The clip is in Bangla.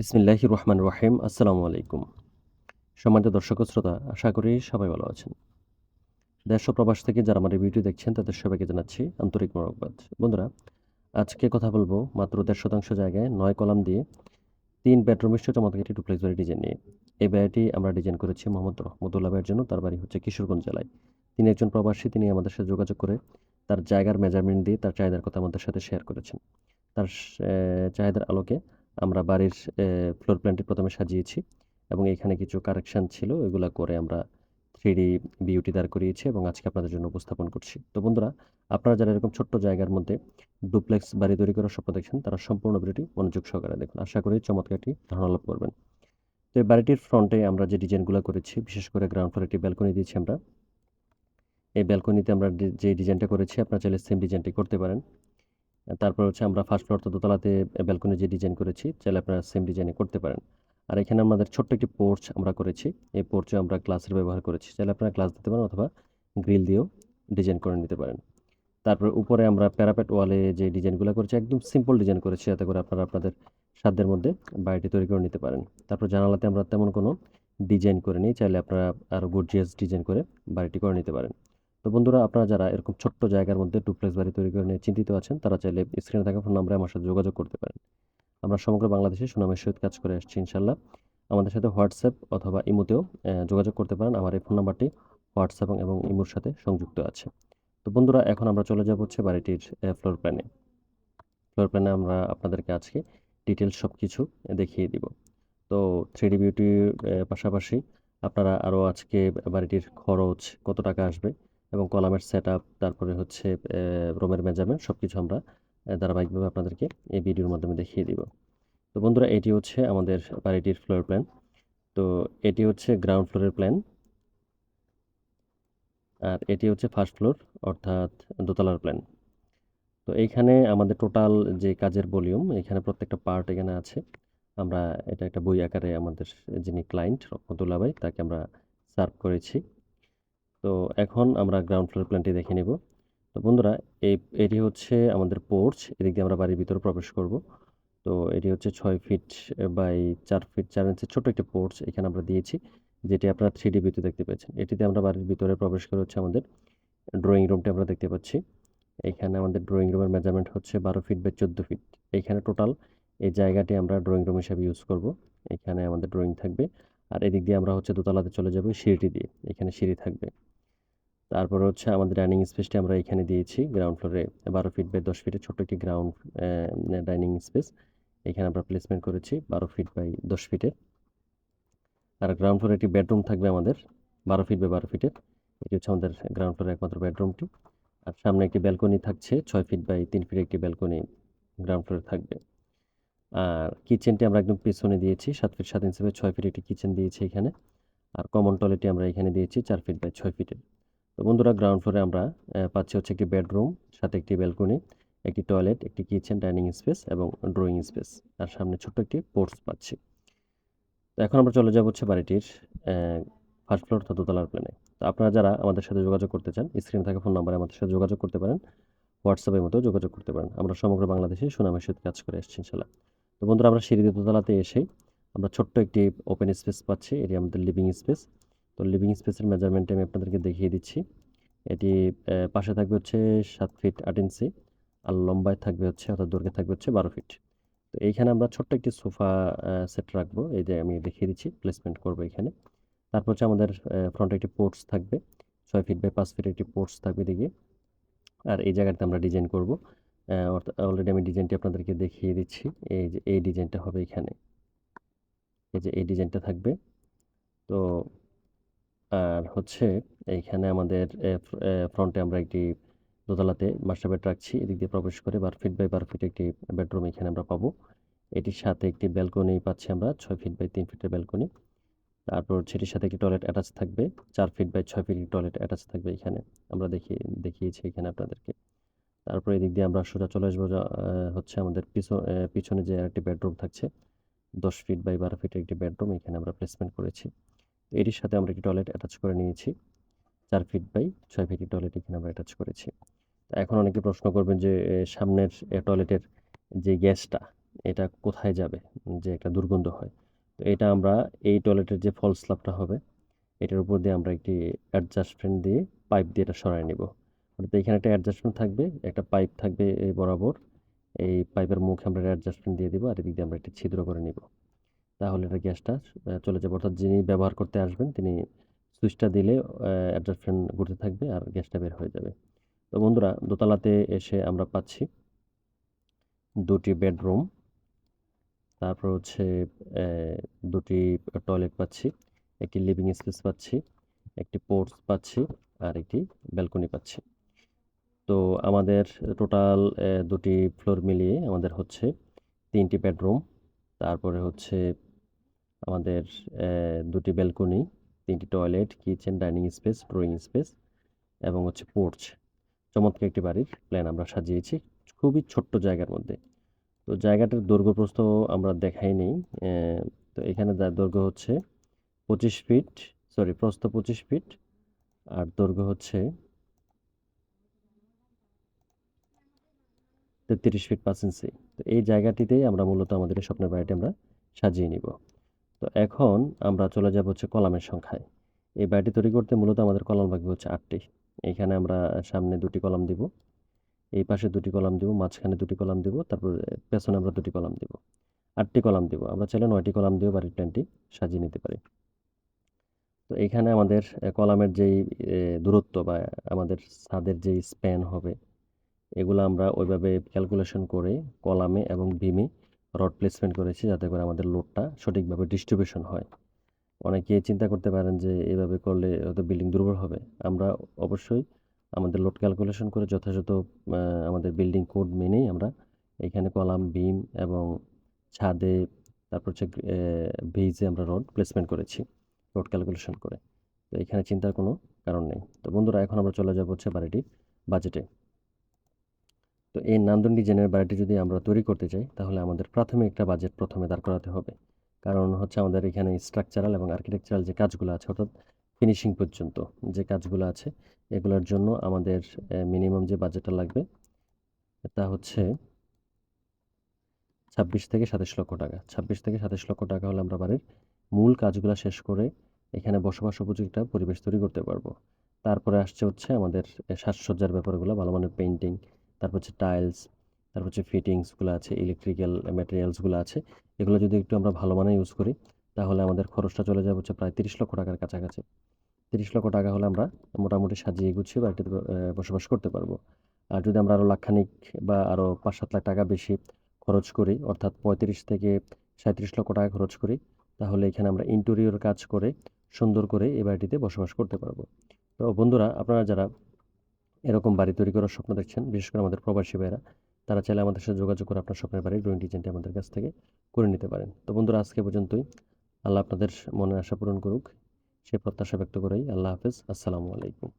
বিসমিল্লাহি রহমান রহিম। আসসালামু আলাইকুম। সম্মানিত দর্শক শ্রোতা, আশা করি সবাই ভালো আছেন। দেশ প্রবাস থেকে যারা আমার ভিডিও দেখছেন, তাদের সবাইকে জানাচ্ছি আন্তরিক মোরকবাদ বন্ধুরা, আজকে কথা বলব মাত্র দেড় শতাংশ জায়গায় নয় কলাম দিয়ে তিন বেডরুম মিশ্র চমৎকার একটি ডুপ্লেক্স বাড়ি ডিজাইন নিয়ে। এই বাড়িটি আমরা ডিজাইন করেছি মোহাম্মদ রহমতুল্লাহ ভাইয়ের জন্য। তার বাড়ি হচ্ছে কিশোরগঞ্জ জেলায়। তিনি একজন প্রবাসী, তিনি আমাদের সাথে যোগাযোগ করে তার জায়গার মেজারমেন্ট দিয়ে তার চাহিদার কথা আমাদের সাথে শেয়ার করেছেন। তার চাহিদার আলোকে আমরা বাড়ির ফ্লোর প্ল্যানটি প্রথমে সাজিয়েছি এবং এখানে কিছু কারেকশন ছিল, এগুলো করে আমরা থ্রি ডি বিউটি দাঁড় করিয়েছি এবং আজকে আপনাদের জন্য উপস্থাপন করছি। তো বন্ধুরা, আপনারা যারা এরকম ছোট্ট জায়গার মধ্যে ডুপ্লেক্স বাড়ি তৈরি করার স্বপ্ন দেখছেন, তারা সম্পূর্ণ ভিডিওটি মনোযোগ সহকারে দেখুন। আশা করি চমৎকার একটি ধারণা লাভ করবেন। তো এই বাড়িটির ফ্রন্টে আমরা যে ডিজাইনগুলো করেছি, বিশেষ করে গ্রাউন্ড ফ্লোরে একটি ব্যালকনি দিয়েছি আমরা। এই ব্যালকনিতে আমরা যে ডিজাইনটা করেছি, আপনারা চাইলে সেম ডিজাইনটি করতে পারেন। তারপর হচ্ছে আমরা ফার্স্ট ফ্লোর তো দোতলাতে ব্যালকনি যে ডিজাইন করেছি, চাইলে আপনারা সেম ডিজাইনে করতে পারেন। আর এখানে আমাদের ছোট্ট একটি পোর্চ আমরা করেছি। এই পোর্চে আমরা গ্লাসের ব্যবহার করেছি। চাইলে আপনারা গ্লাস দিতে পারেন অথবা গ্রিল দিয়েও ডিজাইন করে নিতে পারেন। তারপর উপরে আমরা প্যারাপেট ওয়ালে যে ডিজাইনগুলো করেছি, একদম সিম্পল ডিজাইন করেছি, যাতে করে আপনারা আপনাদের সাধ্যের মধ্যে বাড়িটি তৈরি করে নিতে পারেন। তারপর জানালাতে আমরা তেমন কোনো ডিজাইন করে নিই চাইলে আপনারা আরও গর্জিয়াস ডিজাইন করে বাড়িটি করে নিতে পারেন। তো বন্ধুরা, আপনারা যারা এরকম ছোট্ট জায়গার মধ্যে ডুপ্লেক্স বাড়ি তৈরি করে নিয়ে চিন্তিত আছেন, তারা চাইলে স্ক্রিনে থাকা ফোন নাম্বারে আমার সাথে যোগাযোগ করতে পারেন। আমরা সমগ্র বাংলাদেশে সুনামের সহিত কাজ করে আসছি ইনশাল্লাহ আমাদের সাথে হোয়াটসঅ্যাপ অথবা ইমোতেও যোগাযোগ করতে পারেন। আমার এই ফোন নাম্বারটি হোয়াটসঅ্যাপ এবং ইমোর সাথে সংযুক্ত আছে। তো বন্ধুরা, এখন আমরা চলে যাব হচ্ছে বাড়িটির ফ্লোর প্ল্যানে ফ্লোর প্ল্যানে আমরা আপনাদেরকে আজকে ডিটেলস সব কিছু দেখিয়ে দিব। তো থ্রি ডি বিউটির পাশাপাশি আপনারা আরও আজকে বাড়িটির খরচ কত টাকা আসবে এবং কলামের সেট তারপরে হচ্ছে রুমের মেজারমেন্ট সব কিছু আমরা ধারাবাহিকভাবে আপনাদেরকে এই ভিডিওর মাধ্যমে দেখিয়ে দিব। তো বন্ধুরা, এটি হচ্ছে আমাদের বাড়িটির ফ্লোর প্ল্যান তো এটি হচ্ছে গ্রাউন্ড ফ্লোরের প্ল্যান আর এটি হচ্ছে ফার্স্ট ফ্লোর অর্থাৎ দোতলার প্ল্যান তো এইখানে আমাদের টোটাল যে কাজের ভলিউম এখানে প্রত্যেকটা পার্ট এখানে আছে। আমরা এটা একটা বই আকারে আমাদের যিনি ক্লায়েন্ট রহমতুল্লাহ ভাই, তাকে আমরা সার্ভ করেছি। তো এখন আমরা গ্রাউন্ড ফ্লোর প্ল্যানটি দেখে নেব। তো বন্ধুরা, এই, এটি হচ্ছে আমাদের পোর্চ এদিক দিয়ে আমরা বাড়ির ভিতরে প্রবেশ করব। তো এটি হচ্ছে ছয় ফিট বাই চার ফিট চার ইঞ্চি ছোট একটি পোর্চ এখানে আমরা দিয়েছি, যেটি আপনারা থ্রি ডি ভিতরে দেখতে পাচ্ছেন এটিতে আমরা বাড়ির ভিতরে প্রবেশ করে হচ্ছে আমাদের ড্রয়িং রুমটি আমরা দেখতে পাচ্ছি। এখানে আমাদের ড্রয়িং রুমের মেজারমেন্ট হচ্ছে বারো ফিট বাই চোদ্দ ফিট এখানে টোটাল এই জায়গাটি আমরা ড্রয়িং রুম হিসাবে ইউজ করব। এখানে আমাদের ড্রয়িং থাকবে। আর এদিক দিয়ে আমরা হচ্ছে দোতলাতে চলে যাব সিঁড়িটি দিয়ে। এখানে সিঁড়ি থাকবে। তারপর হচ্ছে আমাদের ডাইনিং স্পেসটি আমরা এখানে দিয়েছি। গ্রাউন্ড ফ্লোরে বারো ফিট বাই দশ ফিটের ছোট্ট একটি গ্রাউন্ড ডাইনিং স্পেস এখানে আমরা প্লেসমেন্ট করেছি বারো ফিট বাই দশ ফিটের আর গ্রাউন্ড ফ্লোরে একটি বেডরুম থাকবে আমাদের, বারো ফিট বাই বারো ফিটের এটি হচ্ছে আমাদের গ্রাউন্ড ফ্লোরের একমাত্র বেডরুমটি আর সামনে একটি ব্যালকনি থাকছে, ছয় ফিট বাই তিন ফিট একটি ব্যালকনি গ্রাউন্ড ফ্লোরে থাকবে। আর কিচেনটি আমরা একদম পিছনে দিয়েছি, সাত ফিট সাত ইঞ্চি বাই ছয় ফিট একটি কিচেন দিয়েছি এখানে। আর কমন টয়লেটটি আমরা এখানে দিয়েছি, চার ফিট বাই ছয় ফিটের তো বন্ধুরা গ্রাউন্ড ফ্লোরে আমরা পাচ্ছি হচ্ছে একটি বেডরুম সাথে একটি ব্যালকনি একটি টয়লেট একটি কিচেন ডাইনিং স্পেস এবং ড্রয়িং স্পেস আর সামনে ছোট্ট একটি পোর্টস পাচ্ছি। তো এখন আমরা চলে যাব হচ্ছে বাড়িটির ফার্স্ট ফ্লোর তথা দোতলার প্ল্যানে তো আপনারা যারা আমাদের সাথে যোগাযোগ করতে চান স্ক্রিনে থাকা ফোন নাম্বারে আমাদের সাথে যোগাযোগ করতে পারেন হোয়াটসঅ্যাপের মতো যোগাযোগ করতে পারেন। আমরা সমগ্র বাংলাদেশে সুনামের সাথে কাজ করে এসেছি ইনশাল্লাহ তো বন্ধুরা, আমরা সিঁড়ি দোতলাতে এসেই আমরা ছোট্ট একটি ওপেন স্পেস পাচ্ছি, এটি আমাদের লিভিং স্পেস তো লিভিং স্পেসের মেজারমেন্টে আমি আপনাদেরকে দেখিয়ে দিচ্ছি। এটি পাশে থাকবে হচ্ছে সাত ফিট আট ইঞ্চি আর লম্বায় থাকবে হচ্ছে, অর্থাৎ দৈর্ঘ্যে থাকবে হচ্ছে বারো ফিট তো এইখানে আমরা ছোট্ট একটি সোফা সেট রাখব, এই যে আমি দেখিয়ে দিচ্ছি প্লেসমেন্ট করব এখানে। তারপর হচ্ছে আমাদের ফ্রন্টে একটি পোর্টস থাকবে, ছয় ফিট বাই পাঁচ ফিট একটি পোর্টস থাকবে এদিকে। আর এই জায়গাতে আমরা ডিজাইন করব অলরেডি আমি ডিজাইনটি আপনাদেরকে দেখিয়ে দিচ্ছি, এই যে, এই ডিজাইনটা হবে এখানে। এই যে, এই ডিজাইনটা থাকবে। তো আর হচ্ছে এইখানে আমাদের ফ্রন্টে আমরা একটি দোতলাতে মাস্টার বেড রাখছি, এদিক দিয়ে প্রবেশ করে বার ফিট বাই বারো ফিট একটি বেডরুম এখানে আমরা পাবো। এটির সাথে একটি ব্যালকনি পাচ্ছি আমরা, ছয় ফিট বাই তিন ফিটের ব্যালকনি তারপর সেটির সাথে একটি টয়লেট অ্যাটাচ থাকবে, চার ফিট বাই ছয় ফিট টয়লেট অ্যাটাচ থাকবে এখানে। আমরা দেখিয়ে দেখিয়েছি এখানে আপনাদেরকে। তারপর এদিক দিয়ে আমরা সোজা চলে আসব হচ্ছে আমাদের পিছন যে একটি বেডরুম থাকছে, দশ ফিট বাই বারো ফিটের একটি বেডরুম এখানে আমরা প্লেসমেন্ট করেছি। এটির সাথে আমরা একটি টয়লেট অ্যাটাচ করে নিয়েছি। চার ফিট বাই ছয় ফিটের টয়লেট এখানে আমরা অ্যাটাচ করেছি। এখন অনেকে প্রশ্ন করবেন যে সামনের টয়লেটের যে গ্যাসটা, এটা কোথায় যাবে? যে একটা দুর্গন্ধ হয়। তো এটা আমরা, এই টয়লেটের যে ফল স্ল্যাবটা হবে, এটার উপর দিয়ে আমরা একটি অ্যাডজাস্টমেন্ট দিয়ে পাইপ দিয়ে এটা সরাই নেব। অর্থাৎ এখানে একটা অ্যাডজাস্টমেন্ট থাকবে, একটা পাইপ থাকবে বরাবর। এই পাইপের মুখে আমরা অ্যাডজাস্টমেন্ট দিয়ে দিব আর এদিক দিয়ে আমরা একটি ছিদ্র করে নিব। তাহলে এটা গ্যাসটা চলে যাবে। অর্থাৎ যিনি ব্যবহার করতে আসবেন, তিনি সুইচটা দিলে অ্যাডজাস্টমেন্ট ঘুরতে থাকবে আর গ্যাসটা বের হয়ে যাবে। তো বন্ধুরা, দোতলাতে এসে আমরা পাচ্ছি দুটি বেডরুম। তারপর হচ্ছে দুটি টয়লেট পাচ্ছি, একটি লিভিং স্পেস পাচ্ছি, একটি পোর্টস পাচ্ছি আর একটি ব্যালকনি পাচ্ছি। তো আমাদের টোটাল দুটি ফ্লোর মিলিয়ে আমাদের হচ্ছে তিনটি বেডরুম। তারপরে হচ্ছে আমাদের দুটি ব্যালকনি তিনটি toilet kitchen dining space drawing space এবং হচ্ছে পোর্চ চমৎকার একটি বাড়ির প্ল্যান আমরা সাজিয়েছি, খুবই ছোট্ট জায়গার মধ্যে। তো জায়গাটার দৈর্ঘ্য প্রস্থ আমরা দেখাই নেই তো এখানে দৈর্ঘ্য হচ্ছে পঁচিশ ফিট সরি প্রস্থ পঁচিশ ফিট আর দৈর্ঘ্য হচ্ছে তেত্রিশ ফিট পাঁচ ইঞ্চি তো এই জায়গাটিতেই আমরা মূলত আমাদের স্বপ্নের বাড়িটি আমরা সাজিয়ে নিব। তো এখন আমরা চলে যাব হচ্ছে কলামের সংখ্যায়। এই বাড়িটি তৈরি করতে মূলত আমাদের কলাম লাগবে হচ্ছে আটটি। এখানে আমরা সামনে দুটি কলাম দিব, এই পাশে দুটি কলাম দিব, মাঝখানে দুটি কলাম দিব, তারপর পেছনে আমরা দুটি কলাম দিব। আটটি কলাম দিব, আমরা চাইলে নয়টি কলাম দিয়েও বাড়ির প্ল্যানটি সাজিয়ে নিতে পারি। তো এখানে আমাদের কলামের যেই দূরত্ব বা আমাদের ছাদের যেই স্প্যান হবে, এগুলো আমরা ওইভাবে ক্যালকুলেশন করে কলামে এবং বিমে রড প্লেসমেন্ট করেছি যাতে করে আমাদের লোডটা সঠিকভাবে ডিস্ট্রিবিউশন হয়। অনেকে চিন্তা করতে পারেন যে এভাবে করলে হয়তো বিল্ডিং দুর্বল হবে। আমরা অবশ্যই আমাদের লোড ক্যালকুলেশন করে যথাযথ আমাদের বিল্ডিং কোড মেনেই আমরা এখানে কলাম বিম এবং ছাদে, তারপর হচ্ছে ভিজে আমরা রড প্লেসমেন্ট করেছি লোড ক্যালকুলেশন করে। তো এখানে চিন্তার কোনো কারণ নেই। তো বন্ধুরা, এখন আমরা চলে যাব হচ্ছে বাড়িটির বাজেটে তো এই নান্দন ডিজাইনের বাড়িটি যদি আমরা তৈরি করতে চাই, তাহলে আমাদের প্রাথমিক একটা বাজেট প্রথমে দাঁড় করাতে হবে। কারণ হচ্ছে আমাদের এখানে স্ট্রাকচারাল এবং আর্কিটেকচারাল যে কাজগুলো আছে, অর্থাৎ ফিনিশিং পর্যন্ত যে কাজগুলো আছে, এগুলোর জন্য আমাদের মিনিমাম যে বাজেটটা লাগবে, তা হচ্ছে ছাব্বিশ থেকে সাতাশ লক্ষ টাকা। ছাব্বিশ থেকে সাতাশ লক্ষ টাকা হলে আমরা বাড়ির মূল কাজগুলো শেষ করে এখানে বসবাস উপযোগী একটা পরিবেশ তৈরি করতে পারব। তারপরে আসছে হচ্ছে আমাদের সাজসজ্জার ব্যাপারগুলো, ভালো মানের পেইন্টিং তারপর হচ্ছে টাইলস তারপর হচ্ছে ফিটিংসগুলো আছে ইলেকট্রিক্যাল ম্যাটেরিয়ালসগুলো আছে, এগুলো যদি একটু আমরা ভালো মানের ইউজ করি, তাহলে আমাদের খরচটা চলে যাবে হচ্ছে প্রায় তিরিশ লক্ষ টাকার কাছাকাছি। তিরিশ লক্ষ টাকা হলে আমরা মোটামুটি সাজিয়ে গুছিয়ে বাড়িতে বসবাস করতে পারব। আর যদি আমরা আরও লাখখানিক বা আরও পাঁচ সাত লাখ টাকা বেশি খরচ করি, অর্থাৎ পঁয়ত্রিশ থেকে সাঁত্রিশ লক্ষ টাকা খরচ করি, তাহলে এখানে আমরা ইন্টেরিয়র কাজ করে, সুন্দর করে এই বাড়িটিতে বসবাস করতে পারব। তো বন্ধুরা, আপনারা যারা এরকম বাড়ি তৈরি করার স্বপ্ন দেখছেন, বিশেষ করে আমাদের প্রবাসী ভাইয়েরা। তারা চাইলে আমাদের সাথে যোগাযোগ করে আপনার স্বপ্নের বাড়ির ড্রয়িং ডিজাইনটি আমাদের কাছ থেকে করে নিতে পারেন। তো বন্ধুরা, আজকে পর্যন্তই। আল্লাহ আপনাদের মনের আশা পূরণ করুক। সে প্রত্যাশা ব্যক্ত করেই আল্লাহ হাফেজ। আসসালামু আলাইকুম।